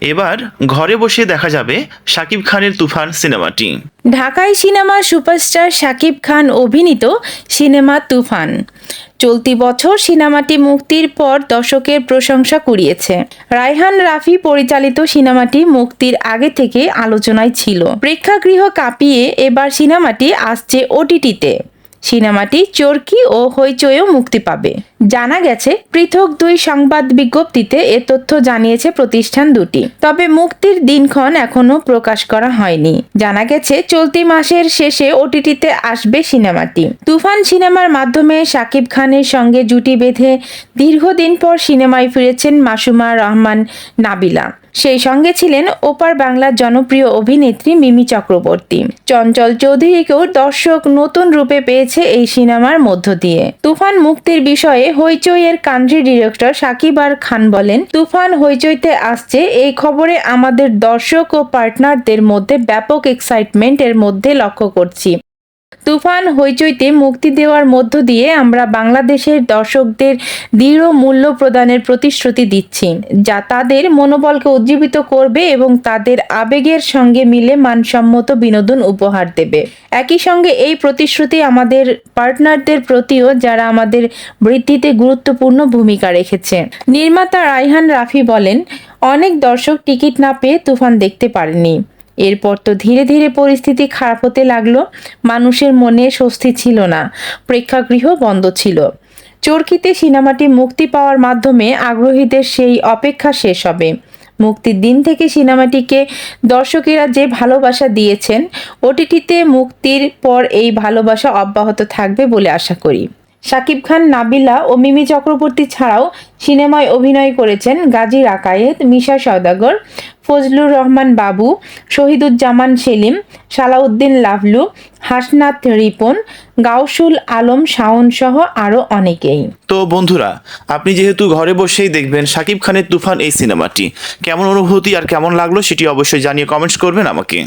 এবার ঘরে বসে দেখা যাবে শাকিব খানের তুফান সিনেমাটি। ঢাকায় সিনেমার সুপারস্টার শাকিব খান অভিনীত সিনেমা তুফান। চলতি বছর সিনেমাটি মুক্তির পর দর্শকের প্রশংসা কুড়িয়েছে। রায়হান রাফি পরিচালিত সিনেমাটি মুক্তির আগে থেকে আলোচনায় ছিল। প্রেক্ষাগৃহ কাঁপিয়ে এবার সিনেমাটি আসছে ওটিটিতে। সিনেমাটি চরকি ও হইচইও মুক্তি পাবে। জানা গেছে, পৃথক দুই সংবাদ বিজ্ঞপ্তিতে এ তথ্য জানিয়েছে প্রতিষ্ঠান দুটি। তবে মুক্তির দিনক্ষণ এখনও প্রকাশ করা হয়নি। জানা গেছে, চলতি মাসের শেষে ওটিটিতে আসবে সিনেমাটি। তুফান সিনেমার মাধ্যমে শাকিব খানের সঙ্গে জুটি বেঁধে দীর্ঘদিন পর সিনেমায় ফিরেছেন মাসুমা রহমান নাবিলা। সেই সঙ্গে ছিলেন ওপার বাংলার জনপ্রিয় অভিনেত্রী মিমি চক্রবর্তী। চঞ্চল চৌধুরীকেও দর্শক নতুন রূপে পেয়েছে এই সিনেমার মধ্য দিয়ে। তুফান মুক্তির বিষয়ে হইচই এর country director Sakib R Khan বলেন, তুফান হইচইতে আসছে, এই খবরে আমাদের দর্শক ও পার্টনারদের মধ্যে ব্যাপক এক্সাইটমেন্ট এর মধ্যে লক্ষ্য করছি। তুফান হইচইতে মুক্তি দেওয়ার মধ্য দিয়ে আমরা বাংলাদেশের দর্শকদের দৃঢ় মূল্য প্রদানের প্রতিশ্রুতি দিচ্ছি, যা তাদের মনোবলকে উজ্জীবিত করবে এবং তাদের আবেগের সঙ্গে মিলে মানসম্মত বিনোদন উপহার দেবে। একই সঙ্গে এই প্রতিশ্রুতি আমাদের পার্টনারদের প্রতিও, যারা আমাদের বৃদ্ধিতে গুরুত্বপূর্ণ ভূমিকা রেখেছে। নির্মাতা রাইহান রাফি বলেন, অনেক দর্শক টিকিট না পেয়ে তুফান দেখতে পারেনি এরপর তো ধীরে ধীরে পরিস্থিতি খারাপ হতে লাগল। মানুষের মনে স্বস্তি ছিল না। প্রেক্ষাগৃহ বন্ধ ছিল। চরকিতে সিনেমাটি মুক্তি পাওয়ার মাধ্যমে আগ্রহীদের সেই অপেক্ষা শেষ হবে। মুক্তির দিন থেকে সিনেমাটিকে দর্শকেরা যে ভালোবাসা দিয়েছেন, ওটিটিতে মুক্তির পর এই ভালোবাসা অব্যাহত থাকবে বলে আশা করি। শাকিব খান, নাবিলা ও মিমি চক্রবর্তী ছাড়াও সিনেমায় অভিনয় করেছেন গাজী রাকায়েত, মিশা সওদাগর, ফজলুর রহমান বাবু, শহীদুজ্জামান সেলিম, সালাউদ্দিন লাভলু, হাসনাত রিপন, গাউসুল আলম, শাওন সহ আরও অনেকেই। তো বন্ধুরা, আপনি যেহেতু ঘরে বসেই দেখবেন শাকিব খানের তুফান এই সিনেমাটি, কেমন অনুভূতি আর কেমন লাগল সেটি অবশ্যই জানিয়ে কমেন্টস করবেন আমাকে।